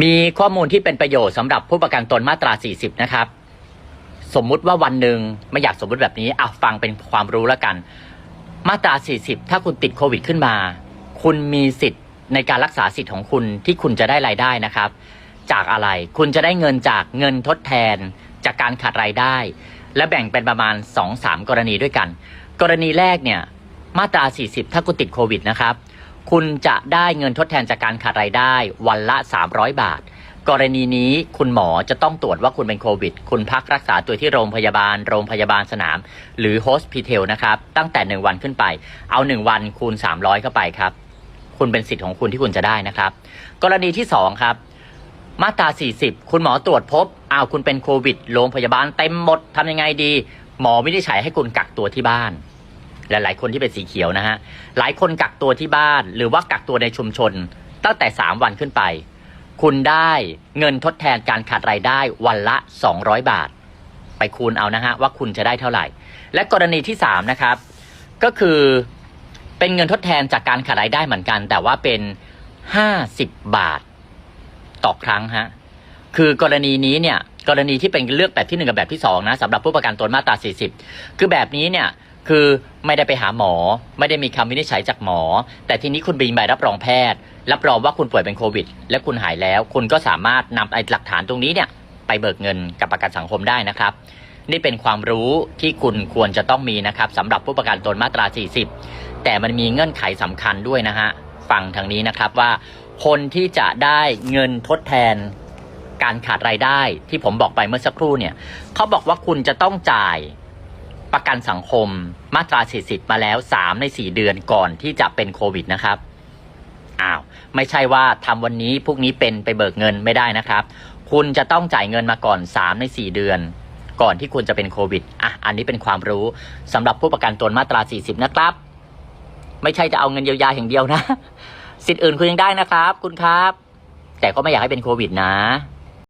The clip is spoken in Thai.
มีข้อมูลที่เป็นประโยชน์สำหรับผู้ประกันตนมาตรา 40 นะครับ สมมุติว่าวันหนึ่งไม่อยากสมมุติแบบนี้อะฟังเป็นความรู้แล้วกัน มาตรา 40 ถ้าคุณติดโควิดขึ้นมา คุณมีสิทธิ์ในการรักษาสิทธิ์ของคุณที่คุณจะได้รายได้นะครับ จากอะไรคุณจะได้เงินจากเงินทดแทน จากการขาดรายได้ และแบ่งเป็นประมาณ 2-3 กรณีด้วยกัน กรณีแรกเนี่ยมาตรา 40 ถ้าคุณติดโควิดนะครับ คุณจะได้เงินทดแทนจากการขาดรายได้วันละ 300 บาท กรณีนี้คุณหมอจะต้องตรวจว่าคุณเป็นโควิด คุณพักรักษาตัวที่โรงพยาบาล โรงพยาบาลสนาม หรือโฮสพิทลนะครับ ตั้งแต่ 1 วันขึ้นไป เอา 1 วันคูณ 300 เข้าไปครับ คุณเป็นสิทธิ์ของคุณที่คุณจะได้นะครับ กรณีที่ 2 ครับ มาตรา 40 คุณหมอตรวจพบอ้าวคุณเป็นโควิด โรงพยาบาลเต็มหมดทำยังไงดี หมอวินิจฉัยให้คุณกักตัวที่บ้าน หลาย ๆ คนที่เป็นสีเขียวนะฮะหลายคนกักตัวที่บ้าน หรือว่ากักตัวในชุมชน ตั้งแต่ 3 วันขึ้นไป คุณได้เงินทดแทนการขาดรายได้วันละ 200 บาท ไปคูณเอานะฮะว่าคุณจะได้เท่าไหร่ และกรณีที่ 3 นะครับ ก็คือเป็นเงินทดแทนจากการขาดรายได้เหมือนกัน แต่ว่าเป็น 50 บาท ต่อครั้งฮะคือกรณีนี้เนี่ยกรณีที่เป็นเลือกแบบที่หนึ่งกับแบบที่สองนะสำหรับผู้ประกันตนมาตรา 40 คือแบบนี้เนี่ย คือไม่ได้ไปหาหมอ ไม่ได้มีคำวินิจฉัยจากหมอ แต่ทีนี้คุณมีใบรับรองแพทย์ รับรองว่าคุณป่วยเป็นโควิด และคุณหายแล้ว คุณก็สามารถนำไอ้หลักฐานตรงนี้เนี่ยไปเบิกเงินกับประกันสังคมได้นะครับ นี่เป็นความรู้ที่คุณควรจะต้องมีนะครับสำหรับผู้ประกันตนมาตรา 40 แต่มันมีเงื่อนไขสำคัญด้วยนะฮะฟังทางนี้นะครับว่า คนที่จะได้เงินทดแทนการขาดรายได้ที่ผมบอกไปเมื่อสักครู่เนี่ยเขาบอกว่าคุณจะต้องจ่าย ประกันสังคมมาตรา 40 มาแล้ว 3 ใน 4 เดือนก่อนที่จะเป็นโควิดนะครับ อ้าว ไม่ใช่ว่าทำวันนี้พวกนี้เป็นไปเบิกเงินไม่ได้นะครับ คุณจะต้องจ่ายเงินมาก่อน 3 ใน 4 เดือน ก่อนที่คุณจะเป็นโควิด อะ อันนี้เป็นความรู้สำหรับผู้ประกันตนมาตรา 40 นะครับ ไม่ใช่จะเอาเงินเยียวยาอย่างเดียวนะ สิทธิ์อื่นคุณยังได้นะครับ คุณครับ แต่ก็ไม่อยากให้เป็นโควิดนะ